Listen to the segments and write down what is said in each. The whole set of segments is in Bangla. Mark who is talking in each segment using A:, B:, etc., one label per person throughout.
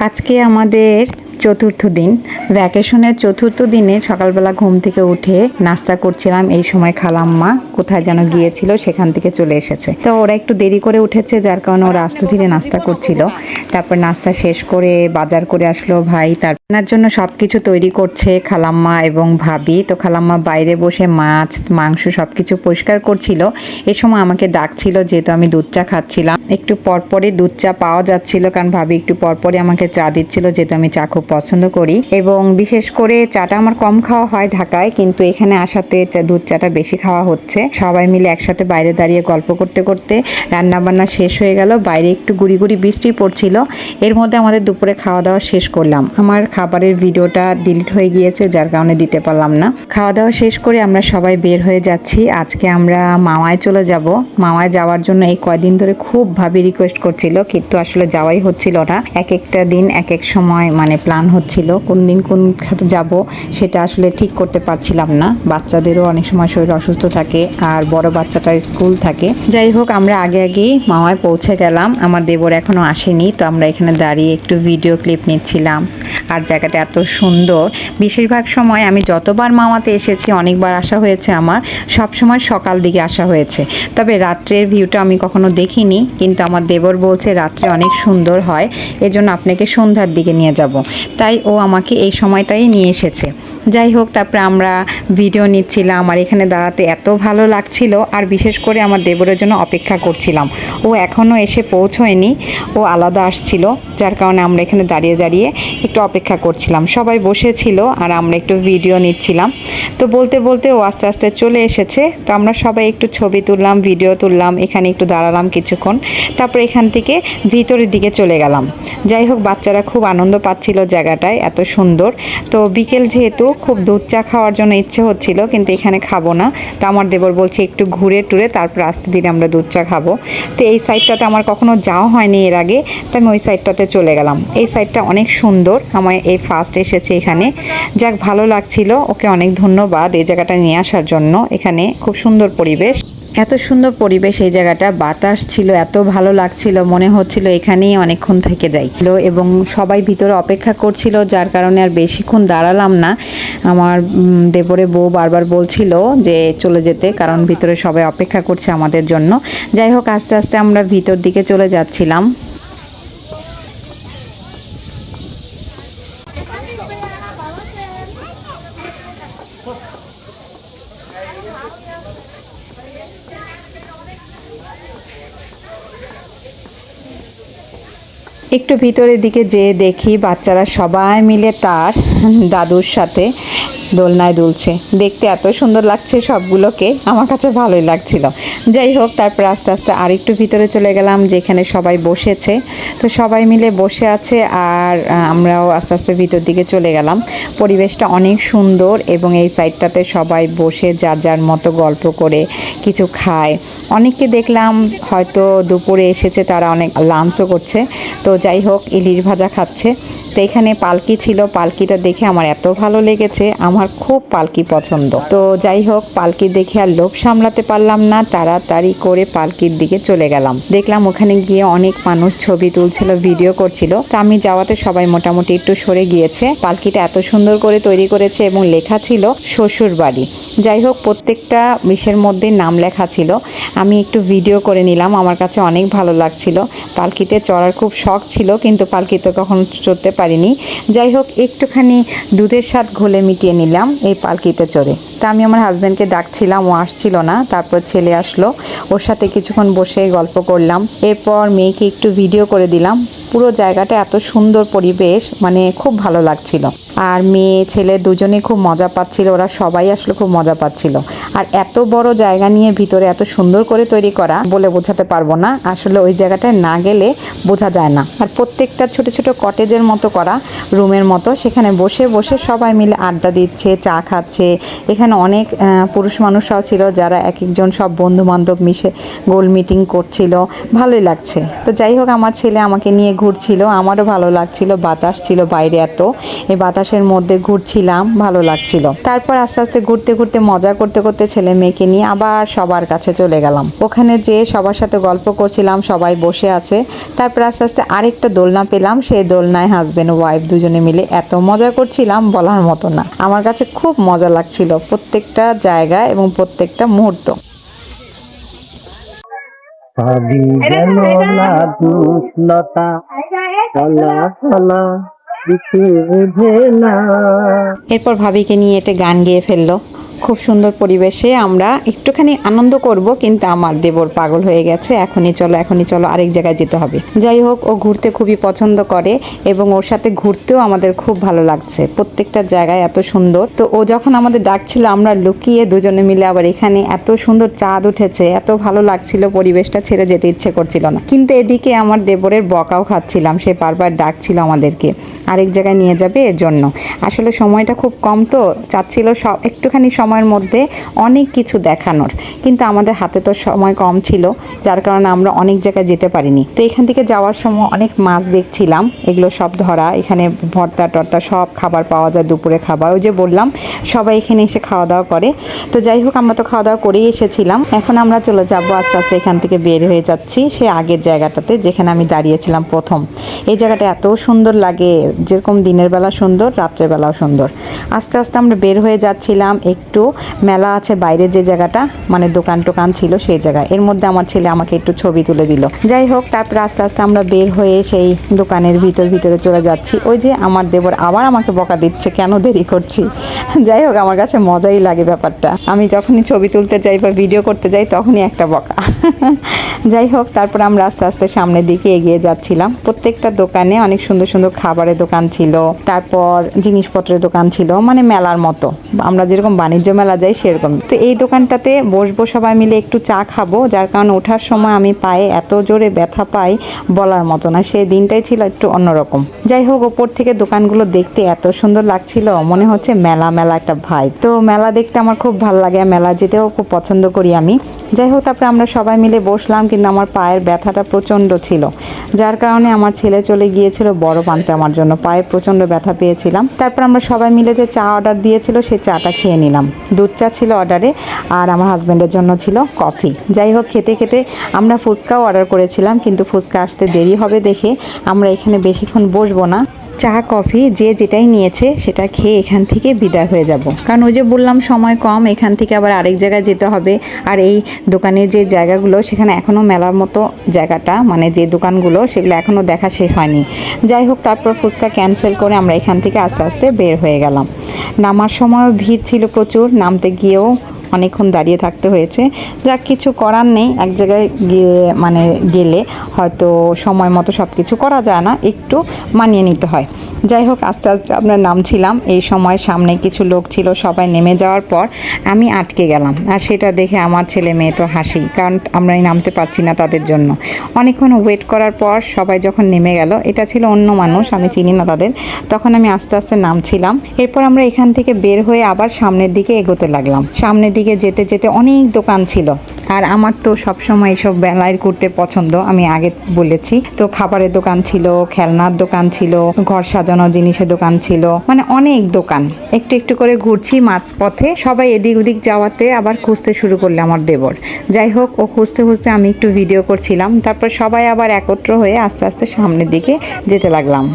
A: আজকে আমাদের চতুর্থ দিন। ভ্যাকেশনের চতুর্থ দিনে সকালবেলা ঘুম থেকে উঠে নাস্তা করছিলাম। এই সময় খালাম্মা কোথায় যেন গিয়েছিল, সেখান থেকে চলে এসেছে। তো ওরা একটু দেরি করে উঠেছে, যার কারণে ওরা আস্তে ধীরে নাস্তা করছিল। তারপর নাস্তা শেষ করে বাজার করে আসলো ভাই। তার জন্য সব কিছু তৈরি করছে খালাম্মা এবং ভাবি। তো খালাম্মা বাইরে বসে মাছ, মাংস সব কিছু পরিষ্কার করছিল। এ সময় আমাকে ডাকছিল, যেহেতু আমি দুধ চা খাচ্ছিলাম। একটু পরপরই দুধ চা পাওয়া যাচ্ছিল, কারণ ভাবি একটু পরপরই আমাকে চা দিচ্ছিল, যেহেতু আমি চা খুব পছন্দ করি এবং বিশেষ করে চাটা আমার কম খাওয়া হয় ঢাকায়, কিন্তু এখানে আসাতে দুধ চাটা বেশি খাওয়া হচ্ছে। সবাই মিলে একসাথে বাইরে দাঁড়িয়ে গল্প করতে করতে রান্না বান্না শেষ হয়ে গেল, বাইরে একটু গুড়ি গুড়ি বৃষ্টি পড়ছিল। এর মধ্যে আমাদের দুপুরে খাওয়া দাওয়া শেষ করলাম। আমার খাবারের ভিডিওটা ডিলিট হয়ে গিয়েছে, যার কারণে দিতে পারলাম না। খাওয়া দাওয়া শেষ করে আমরা সবাই বের হয়ে যাচ্ছি। আজকে আমরা মামায় চলে যাব। মামায় যাওয়ার জন্য এই কয়দিন ধরে খুব ভাবে রিকোয়েস্ট করছিল, কিন্তু আসলে যাওয়াই হচ্ছিল না। এক একটা দিন, এক এক সময় মানে প্ল্যান হচ্ছিল কোন দিন কোন খাতে যাব সেটা আসলে ঠিক করতে পারছিলাম না। বাচ্চাদেরও অনেক সময় শরীর অসুস্থ থাকে আর বড় বাচ্চাটার স্কুল থাকে। যাই হোক, আমরা আগে আগেই মামায় পৌঁছে গেলাম। আমার দেবর এখনও আসেনি, তো আমরা এখানে দাঁড়িয়ে একটু ভিডিও ক্লিপ নিচ্ছিলাম। আর জায়গাটা এত সুন্দর। বেশিরভাগ সময় আমি যতবার মামাতে এসেছি, অনেকবার আসা হয়েছে আমার সব সময় সকাল দিকে আসা হয়েছে। তবে রাত্রের ভিউটা আমি কখনো দেখিনি, কিন্তু আমার দেবর বলছে রাত্রে অনেক সুন্দর হয়, এজন্য আপনাকে সন্ধ্যার দিকে নিয়ে যাব। তাই ও আমাকে এই সময়টাই নিয়ে এসেছে। যাই হোক তারপরে আমরা ভিডিও নিচ্ছিলাম আর এখানে দাঁড়াতে এত ভালো লাগছিল আর বিশেষ করে আমার দেবরের জন্য অপেক্ষা করছিলাম। ও এখনও এসে পৌঁছয়নি, ও আলাদা আসছিল, যার কারণে আমরা এখানে দাঁড়িয়ে দাঁড়িয়ে একটু অপেক্ষা করছিলাম। সবাই বসেছিল আর আমরা একটু ভিডিও নিচ্ছিলাম। তো বলতে বলতে ও আস্তে আস্তে চলে এসেছে, তো আমরা সবাই একটু ছবি তুললাম ভিডিও তুললাম, এখানে একটু দাঁড়ালাম কিছুক্ষণ, তারপর এখান থেকে ভিতরের দিকে চলে গেলাম। যাই হোক বাচ্চারা খুব আনন্দ পাচ্ছিল জায়গাটায়, এত সুন্দর। তো বিকেল যেহেতু খুব দুধ চা খাওয়ার জন্য ইচ্ছে হচ্ছিল, কিন্তু এখানে খাব না। তো আমার দেবর বলছে, একটু ঘুরে টুরে তারপর আসতে দিনে আমরা দুধ চা খাব। তো এই সাইডটাতে আমার কখনো যাওয়া হয়নি এর আগে, তো আমি ওই সাইডটাতে চলে গেলাম। এই সাইডটা অনেক সুন্দর, আমার এই ফার্স্ট এসেছে এখানে। যাক, ভালো লাগছিল। ওকে অনেক ধন্যবাদ এই জায়গাটা নিয়ে আসার জন্য, এখানে খুব সুন্দর পরিবেশ। এত সুন্দর পরিবেশ এই জায়গাটা। বাতাস ছিল, এত ভালো লাগছিল, মনে হচ্ছিল এখানেই অনেকক্ষণ থেকে যাই। এবং সবাই ভিতরে অপেক্ষা করছিল, যার কারণে আর বেশিক্ষণ দাঁড়ালাম না। আমার দেবরে বউ বারবার বলছিল যে চলে যেতে, কারণ ভিতরে সবাই অপেক্ষা করছে আমাদের জন্য। যাই হোক, আস্তে আস্তে আমরা ভিতর দিকে চলে যাচ্ছিলাম। একটু ভিতরের দিকে যেয়ে দেখি বাচ্চারা সবাই মিলে তার দাদুর সাথে দোলনায় দুলছে। দেখতে এত সুন্দর লাগছে সবগুলোকে। আমার কাছে ভালোই লাগছিল। যাই হোক, তারপর আস্তে আস্তে আরেকটু ভিতরে চলে গেলাম, যেখানে সবাই বসেছে। তো সবাই মিলে বসে আছে আর আমরাও আস্তে আস্তে ভিতর দিকে চলে গেলাম। পরিবেশটা অনেক সুন্দর এবং এই সাইডটাতে সবাই বসে যার যার মতো গল্প করে কিছু খায়। অনেককে দেখলাম হয়তো দুপুরে এসেছে, তারা অনেক লাঞ্চও করছে। তো যাই হোক, ইলিশ ভাজা খাচ্ছে। তো এখানে পালকি ছিল। পালকিটা দেখে আমার এত ভালো লেগেছে। আমার খুব পালকি পছন্দ। তো যাই হোক, পালকি দেখে আর লোভ সামলাতে পারলাম না। তাড়াতাড়ি করে পালকির দিকে চলে গেলাম। দেখলাম ওখানে গিয়ে অনেক মানুষ ছবি তুলছিল, ভিডিও করছিল। তো আমি যাওয়াতে সবাই মোটামুটি একটু সরে গিয়েছে। পালকিটা এত সুন্দর করে তৈরি করেছে এবং লেখা ছিল শ্বশুর বাড়ি যাই হোক, প্রত্যেকটা মিশের মধ্যে নাম লেখা ছিল। আমি একটু ভিডিও করে নিলাম, আমার কাছে অনেক ভালো লাগছিল। পালকিতে চড়ার খুব শখ ছিল, কিন্তু পালকিতে কখনো চড়তে পারিনি। যাই হোক, একটুখানি দুধের স্বাদ ঘোলে মিটিয়ে নিলাম। এই পালকিতে চড়ে। তা আমি আমার হাজব্যান্ডকে ডাকছিলাম, ও আসছিল না। তারপর ছেলে আসলো, ওর সাথে কিছুক্ষণ বসে গল্প করলাম। এরপর মেয়েকে একটু ভিডিও করে দিলাম। পুরো জায়গাটা এত সুন্দর পরিবেশ মানে খুব ভালো লাগছিল। আর মেয়ে, ছেলে দুজনে খুব মজা পাচ্ছিল, ওরা সবাই আসলে খুব মজা পাচ্ছিল। আর এত বড় জায়গা নিয়ে ভিতরে এত সুন্দর করে তৈরি করা বলে বোঝাতে পারব না। আসলে ওই জায়গাটায় না গেলে বোঝা যায় না। আর প্রত্যেকটা ছোট ছোট কটেজের মতো করা রুমের মতো, সেখানে বসে বসে সবাই মিলে আড্ডা দিচ্ছে, চা খাচ্ছে। এখানে অনেক পুরুষ মানুষরাও ছিল যারা এক একজন সব বন্ধু বান্ধব মিশে গোল মিটিং করছিল। ভালোই লাগছে। তো যাই হোক, আমার ছেলে আমাকে নিয়ে ঘুরছিল। আমারও ভালো লাগছিল। বাতাস ছিল বাইরে এত। এই বাতাস আশেপাশের মধ্যে ঘুরছিলাম ভালো লাগছিল। তারপর আস্তে আস্তে ঘুরতে ঘুরতে মজা করতে করতে ছেলে মেয়েকে নিয়ে আবার সবার কাছে চলে গেলাম। ওখানে যে সবার সাথে গল্প করছিলাম সবাই বসে আছে। তারপর আস্তে আস্তে আরেকটা দোলনা পেলাম সেই দোলনায় হাজবেন্ড ওয়াইফ দুজনে মিলে এত মজা করছিলাম বলার মতো না। আমার কাছে খুব মজা লাগছিল প্রত্যেকটা জায়গা এবং প্রত্যেকটা মুহূর্ত।
B: ভাবি যেন না দুষ্লতা চলা চলা
A: এরপর ভাবিকে নিয়ে এটা গান গেয়ে ফেলল। খুব সুন্দর পরিবেশে আমরা একটুখানি আনন্দ করব, কিন্তু আমার দেবর পাগল হয়ে গেছে, এখনই চলো এখনই চলো, আরেক জায়গায় যেতে হবে। যাই হোক, ও ঘুরতে খুবই পছন্দ করে এবং ওর সাথে ঘুরতেও আমাদের খুব ভালো লাগছে। প্রত্যেকটা জায়গায় এত সুন্দর। তো ও যখন আমাদের ডাকছিল, আমরা লুকিয়ে দুজনে মিলে আবার এখানে এত সুন্দর চাঁদ উঠেছে, এত ভালো লাগছিল, পরিবেশটা ছেড়ে যেতে ইচ্ছে করছিল না। কিন্তু এদিকে আমার দেবরের বকাও খাচ্ছিলাম, সে বারবার ডাকছিল আমাদেরকে, আরেক জায়গায় নিয়ে যাবে এর জন্য। আসলে সময়টা খুব কম তো, চাচ্ছিল সব একটুখানি সময়ের মধ্যে অনেক কিছু দেখানোর। কিন্তু আমাদের হাতে তো সময় কম ছিল, যার কারণে আমরা অনেক জায়গায় যেতে পারিনি। তো এখান থেকে যাওয়ার সময় অনেক মাছ দেখছিলাম, এগুলো সব ধরা, এখানে ভর্তা টর্তা সব খাবার পাওয়া যায়, দুপুরে খাবার। ওই যে বললাম, সবাই এখানে এসে খাওয়া দাওয়া করে। তো যাই হোক, আমরা তো খাওয়া দাওয়া করেই এসেছিলাম। এখন আমরা চলে যাব, আস্তে আস্তে এখান থেকে বের হয়ে যাচ্ছি সে আগের জায়গাটাতে, যেখানে আমি দাঁড়িয়েছিলাম প্রথম। এই জায়গাটা এত সুন্দর লাগে, যেরকম দিনের বেলা সুন্দর, রাত্রের বেলাও সুন্দর। আস্তে আস্তে আমরা বের হয়ে যাচ্ছিলাম, একটু মেলা আছে বাইরে যে জায়গাটা মানে দোকান টোকান ছিল সেই জায়গায়। এর মধ্যে আমার ছেলে আমাকে একটু ছবি তুলে দিল। যাই হোক, তারপর আস্তে আস্তে আমরা বের হয়ে সেই দোকানের ভিতর, ভিতরে চলে যাচ্ছি। ওই যে আমার দেবর আবার আমাকে বকা দিচ্ছে, কেন দেরি করছি? যাই হোক, আমার কাছে মজাই লাগে ব্যাপারটা। আমি যখনই ছবি তুলতে যাই বা ভিডিও করতে যাই, তখনই একটা বকা। যাই হোক, তারপর আমরা আস্তে আস্তে সামনের দিকে এগিয়ে যাচ্ছিলাম। প্রত্যেকটা দোকানে অনেক সুন্দর সুন্দর খাবারের দোকান ছিল। তারপর জিনিসপত্রের দোকান ছিল মানে মেলার মতো। আমরা যেরকম বাণিজ্য মেলা যাই সেরকম। তো এই দোকানটাতে বসবো সবাই মিলে একটু চা খাব, যার কারণে ওঠার সময় আমি পায়ে এত জোরে ব্যথা পাই বলার মতো না। সেই দিনটাই ছিল একটু অন্যরকম। যাই হোক, ওপর থেকে দোকানগুলো দেখতে এত সুন্দর লাগছিল, মনে হচ্ছে মেলা মেলা একটা ভাই তো মেলা দেখতে আমার খুব ভালো লাগে মেলা যেতেও খুব পছন্দ করি আমি। যাই হোক, তারপরে আমরা সবাই মিলে বসলাম, কিন্তু আমার পায়ের ব্যথাটা প্রচণ্ড ছিল। যার কারণে আমার ছেলে চলে গিয়েছিল বরফ আনতে আমার জন্য। পায়ে প্রচণ্ড ব্যথা পেয়েছিলাম। তারপর আমরা সবাই মিলে যে চা অর্ডার দিয়েছিল, সেই চাটা খেয়ে নিলাম। দুধ চা ছিল অর্ডারে আর আমার হাজব্যান্ডের জন্য ছিল কফি যাই হোক, খেতে খেতে আমরা ফুচকাও অর্ডার করেছিলাম, কিন্তু ফুচকা আসতে দেরি হবে দেখে আমরা এখানে বেশিক্ষণ বসবো না। চা, কফি যে যেটাই নিয়েছে সেটা খেয়ে এখান থেকে বিদায় হয়ে যাব। কারণ ওই যে বললাম, সময় কম, এখান থেকে আবার আরেক জায়গায় যেতে হবে। আর এই দোকানের যে জায়গাগুলো, সেখানে এখনও মেলার মতো জায়গাটা মানে যে দোকানগুলো, সেগুলো এখনও দেখা শেষ হয়নি। যাই হোক, তারপর ফুচকা ক্যান্সেল করে আমরা এখান থেকে আস্তে আস্তে বের হয়ে গেলাম। নামার সময়ও ভিড় ছিল প্রচুর, নামতে গিয়েও অনেকক্ষণ দাঁড়িয়ে থাকতে হয়েছে। যা কিছু করার নেই। এক জায়গায় গিয়ে মানে গেলে হয়তো সময় মতো সব কিছু করা যায় না। একটু মানিয়ে নিতে হয়। যাই হোক, আস্তে আস্তে আপনার নামছিলাম। এই সময় সামনে কিছু লোক ছিল, সবাই নেমে যাওয়ার পর আমি আটকে গেলাম। আর সেটা দেখে আমার ছেলে মেয়ে তো হাসি, কারণ আমরা নামতে পারছি না তাদের জন্য। অনেকক্ষণ ওয়েট করার পর সবাই যখন নেমে গেল, এটা ছিল অন্য মানুষ, আমি চিনি না তাদের, তখন আমি আস্তে আস্তে নামছিলাম। এরপর আমরা এখান থেকে বের হয়ে আবার সামনের দিকে এগোতে লাগলাম। সামনের দিকে যেতে যেতে অনেক দোকান ছিল। আর আমার তো সবসময় এইসব বেলায় করতে পছন্দ, আমি আগে বলেছি। তো খাবারের দোকান ছিল, খেলনার দোকান ছিল, ঘর সাজানো জিনিসের দোকান ছিল মানে অনেক দোকান। একটু একটু করে ঘুরছি মাঝপথে, সবাই এদিক ওদিক যাওয়াতে আবার খুঁজতে শুরু করলে আমার দেবর। যাই হোক, ও খুঁজতে খুঁজতে আমি একটু ভিডিও করছিলাম, তারপর সবাই আবার একত্র হয়ে আস্তে আস্তে সামনের দিকে যেতে লাগলাম।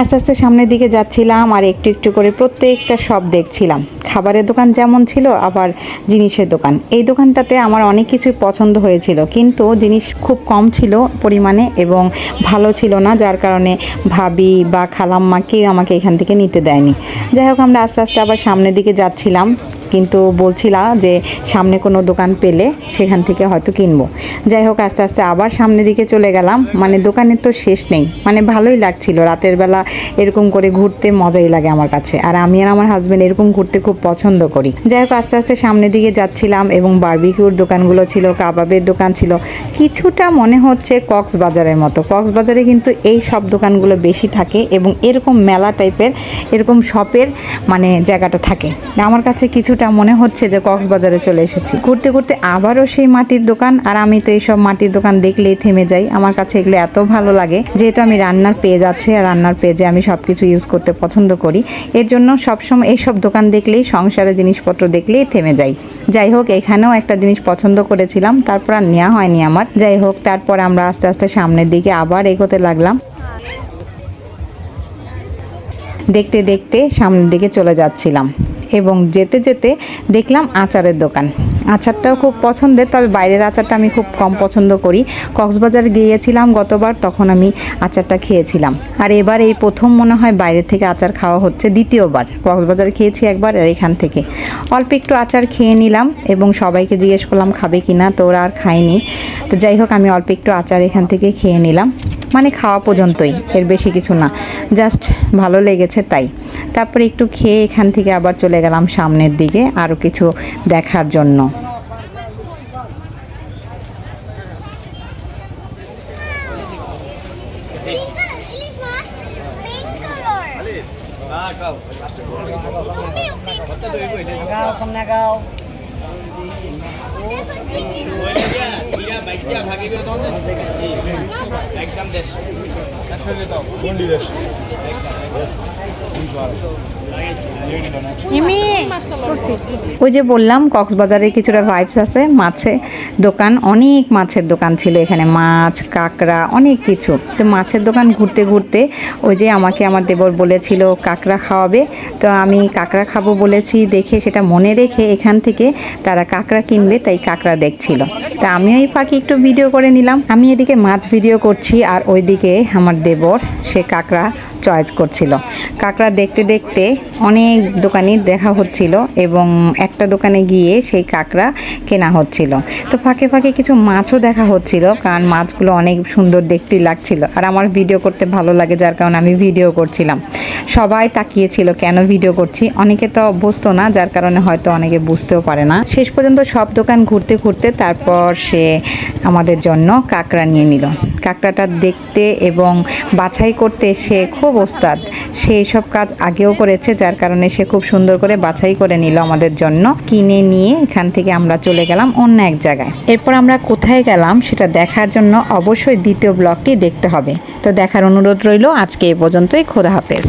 A: আস্তে আস্তে সামনের দিকে যাচ্ছিলাম আর একটু একটু করে প্রত্যেকটা সব দেখছিলাম। খাবারের দোকান যেমন ছিল, আবার জিনিসের দোকান। এই দোকানটাতে আমার অনেক কিছুই পছন্দ হয়েছিল, কিন্তু জিনিস খুব কম ছিল পরিমাণে এবং ভালো ছিল না, যার কারণে ভাবি বা খালাম্মা কেউ আমাকে এখান থেকে নিতে দেয়নি। যাই হোক, আমরা আস্তে আস্তে আবার সামনের দিকে যাচ্ছিলাম। কিন্তু বলছিলাম যে সামনে কোনো দোকান পেলে সেখান থেকে হয়তো কিনবো। যাই হোক, আস্তে আস্তে আবার সামনের দিকে চলে গেলাম। মানে দোকানের তো শেষ নেই। মানে ভালোই লাগছিল। রাতের বেলা এরকম করে ঘুরতে মজাই লাগে আমার কাছে। আর আমি আর আমার হাজব্যান্ড এরকম ঘুরতে খুব পছন্দ করি। যাই হোক, আস্তে আস্তে সামনের দিকে যাচ্ছিলাম এবং বারবিকিউর দোকানগুলো ছিল, কাবাবের দোকান ছিল। কিছুটা মনে হচ্ছে কক্সবাজারের মতো। কক্সবাজারে কিন্তু এই সব দোকানগুলো বেশি থাকে এবং এরকম মেলা টাইপের এরকম শপের মানে জায়গাটা থাকে। আমার কাছে কিছুটা অনেকটা মনে হচ্ছে যে কক্সবাজারে চলে এসেছি। ঘুরতে ঘুরতে আবারও সেই মাটির দোকান, আর আমি তো এইসব মাটির দোকান দেখলেই থেমে যাই। আমার কাছে এগুলো এত ভালো লাগে, যেহেতু আমি রান্নার পেজ আছে, আর রান্নার পেজে আমি সব কিছু ইউজ করতে পছন্দ করি। এর জন্য সবসময় এইসব দোকান দেখলেই সংসারে জিনিসপত্র দেখলেই থেমে যাই। যাই হোক, এখানেও একটা জিনিস পছন্দ করেছিলাম, তারপর আর নেওয়া হয়নি আমার। যাই হোক, তারপর আমরা আস্তে আস্তে সামনের দিকে আবার এগোতে লাগলাম। দেখতে দেখতে সামনের দিকে চলে যাচ্ছিলাম। এবং যেতে যেতে দেখলাম আচারের দোকান। আচারটাও খুব পছন্দের, তবে বাইরের আচারটা আমি খুব কম পছন্দ করি। কক্সবাজার গিয়েছিলাম গতবার, তখন আমি আচারটা খেয়েছিলাম। আর এবার এই প্রথম মনে হয় বাইরে থেকে আচার খাওয়া হচ্ছে, দ্বিতীয়বার। কক্সবাজার খেয়েছি একবার আর এখান থেকে। অল্প একটু আচার খেয়ে নিলাম এবং সবাইকে জিজ্ঞেস করলাম, খাবে কি না? তো ওরা আর খায়নি। তো যাই হোক, আমি অল্প একটু আচার এখান থেকে খেয়ে নিলাম। মানে খাওয়া পর্যন্তই, এর বেশি কিছু না। জাস্ট ভালো লেগেছে তাই। তারপরে একটু খেয়ে এখান থেকে আবার চলে গেলাম সামনের দিকে আরও কিছু দেখার জন্য।
B: নাগাও সব নাগাও
C: একদম। দেশ দেশ
A: ওই যে বললাম, কক্সবাজারে কিছুটা ভাইবস আছে, মাছে দোকান, অনেক মাছের দোকান ছিল এখানে, মাছ, কাঁকড়া, অনেক কিছু। তো মাছের দোকান ঘুরতে ঘুরতে ওই যে আমাকে আমার দেবর বলেছিল, কাঁকড়া খাওয়াবে? তো আমি কাঁকড়া খাব বলেছি, দেখে সেটা মনে রেখে এখান থেকে তারা কাঁকড়া কিনবে, তাই কাঁকড়া দেখছিল। তা আমি ওই ফাঁকি একটু ভিডিও করে নিলাম। আমি এদিকে মাছ ভিডিও করছি, আর ওইদিকে আমার দেবর, সে কাঁকড়া চয়েস করছিল। কাঁকড়া দেখতে দেখতে অনেক দোকানই দেখা হচ্ছিল এবং একটা দোকানে গিয়ে সেই কাঁকড়া কেনা হচ্ছিল। তো ফাঁকে ফাঁকে কিছু মাছও দেখা হচ্ছিল কারণ মাছগুলো অনেক সুন্দর দেখতে লাগছিল। আর আমার ভিডিও করতে ভালো লাগে যার কারণে আমি ভিডিও করছিলাম। সবাই তাকিয়েছিল, কেন ভিডিও করছি? অনেকে তো অভ্যস্ত না, যার কারণে হয়তো অনেকে বুঝতেও পারে না। শেষ পর্যন্ত সব দোকান ঘুরতে ঘুরতে তারপর সে আমাদের জন্য কাঁকড়া নিয়ে নিল। কাঁকড়াটা দেখতে এবং বাছাই করতে সে খুব ওস্তাদ। সে সব কাজ আগেও করেছে, যার কারণে সে খুব সুন্দর করে বাছাই করে নিল আমাদের জন্য। কিনে নিয়ে এখান থেকে আমরা চলে গেলাম অন্য এক জায়গায়। এরপর আমরা কোথায় গেলাম সেটা দেখার জন্য অবশ্যই দ্বিতীয় ব্লগটি দেখতে হবে। তো দেখার অনুরোধ রইল, আজকে এ পর্যন্তই। খোদা হাফেজ।